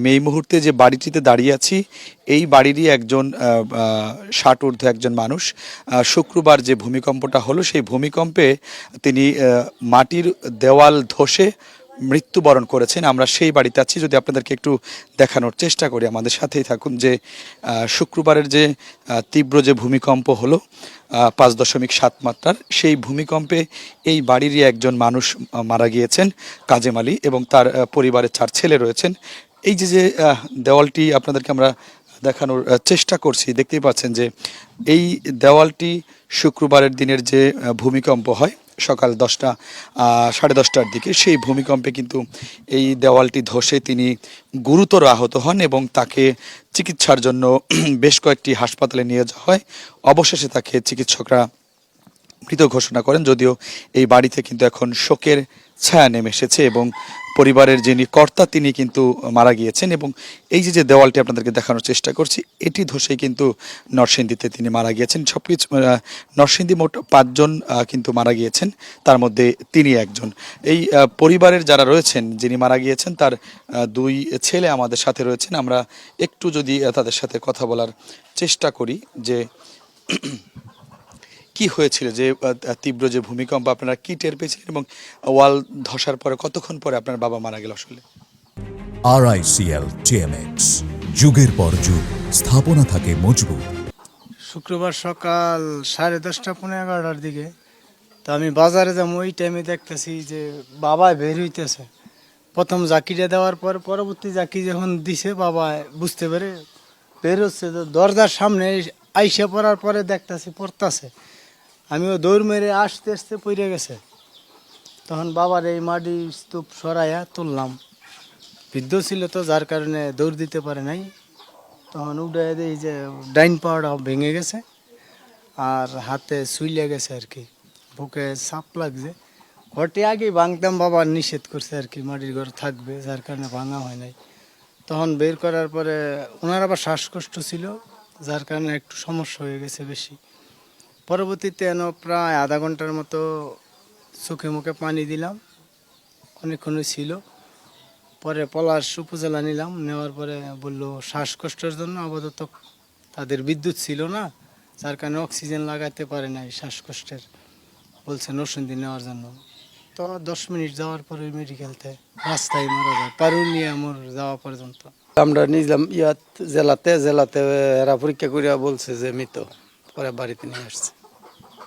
আমি এই মুহূর্তে যে বাড়িটিতে দাঁড়িয়ে আছি, এই বাড়িরই একজন ষাট ঊর্ধ্ব একজন মানুষ। শুক্রবার যে ভূমিকম্পটা হলো, সেই ভূমিকম্পে তিনি মাটির দেওয়াল ধসে মৃত্যুবরণ করেছেন। আমরা সেই বাড়িতে আছি, যদি আপনাদেরকে একটু দেখানোর চেষ্টা করি, আমাদের সাথেই থাকুন যে শুক্রবারের যে তীব্র যে ভূমিকম্প হলো পাঁচ দশমিক সাত মাত্রার, সেই ভূমিকম্পে এই বাড়িরই একজন মানুষ মারা গিয়েছেন, কাজেম আলী এবং তার পরিবারের চার ছেলে রয়েছেন। এই যে যে দেওয়ালটি আপনাদেরকে আমরা দেখানোর চেষ্টা করছি, দেখতেই পাচ্ছেন যে এই দেওয়ালটি শুক্রবারের দিনের যে ভূমিকম্প হয় সকাল দশটা সাড়ে দশটার দিকে, সেই ভূমিকম্পে কিন্তু এই দেওয়ালটি ধসে তিনি গুরুতর আহত হন এবং তাকে চিকিৎসার জন্য বেশ কয়েকটি হাসপাতালে নিয়ে যাওয়া হয়। অবশেষে তাকে চিকিৎসকরা মৃত ঘোষণা করেন, যদিও এই বাড়িতে কিন্তু এখন শোকের ছায়া নেমে এসেছে এবং পরিবারের যিনি কর্তা, তিনি কিন্তু মারা গিয়েছেন এবং এই যে যে দেওয়ালটি আপনাদেরকে দেখানোর চেষ্টা করছি, এটি ধসেই কিন্তু নরসিংদীতে তিনি মারা গিয়েছেন। সব কিছু নরসিংদী মোট পাঁচজন কিন্তু মারা গিয়েছেন, তার মধ্যে তিনি একজন। এই পরিবারের যারা রয়েছেন, যিনি মারা গিয়েছেন, তার দুই ছেলে আমাদের সাথে রয়েছেন। আমরা একটু যদি তাদের সাথে কথা বলার চেষ্টা করি যে কি হয়েছিল যে তীব্র যে ভূমিকম্প আপনারা কি টের পেয়েছিলেন এবং ওয়াল ধসার পরে কতক্ষণ পরে আপনার বাবা মারা গেল আসলে? আরআইসিএল টিএমএক্স যুগের পর যুগ স্থাপনা থাকে মজবুত। শুক্রবার সকাল সাড়ে দশটা পনেরো এগারোটার দিকে। তো আমি বাজারে যাব ওই টাইমে দেখতেছি যে বাবা বের হইতেছে। প্রথম জাকিটা দেওয়ার পর পরবর্তী জাকি যখন দিছে বাবা বুঝতে পেরে বের হচ্ছে। তো দরজার সামনে আইসে পড়ার পরে দেখতেছি পড়তাছে। আমিও দৌড় মেরে আসতে আসতে পড়ে গেছে। তখন বাবার এই মাটি স্তূপ সরাইয়া তুললাম। বৃদ্ধ ছিল তো, যার কারণে দৌড় দিতে পারে নাই। তখন উঠে এই যে, ডাইন পাওয়াটা ভেঙে গেছে আর হাতে সুইলে গেছে আর কি। বুকে চাপ লাগছে। ঘরটি আগেই ভাঙতাম, বাবা নিষেধ করছে আর কি, মাটির ঘর থাকবে, যার কারণে ভাঙা হয় নাই। তখন বের করার পরে ওনার আবার শ্বাসকষ্ট ছিল, যার কারণে একটু সমস্যা হয়ে গেছে বেশি। পরবর্তীতে এন প্রায় আধা ঘণ্টার মতো চোখে মুখে পানি দিলাম। অনেকক্ষণই ছিল। পরে পলাশ উপজেলা নিলাম। নেওয়ার পরে বলল, শ্বাসকষ্টের জন্য আপাতত তাদের বিদ্যুৎ ছিল না। যার কারণে অক্সিজেন লাগাতে পারে নাই শ্বাসকষ্টের। বলছে নরসিংদী নেওয়ার জন্য। তো দশ মিনিট যাওয়ার পরে মেডিকেলতে রাস্তায় মারা যায়। পারুলিয়া মোর যাওয়া পর্যন্ত। আমরা নিলাম, ইয়াত জেলাতে জেলাতে এরা পরীক্ষা করিয়া বলছে যে মৃত। পরে বাড়িতে নিয়ে আসছে।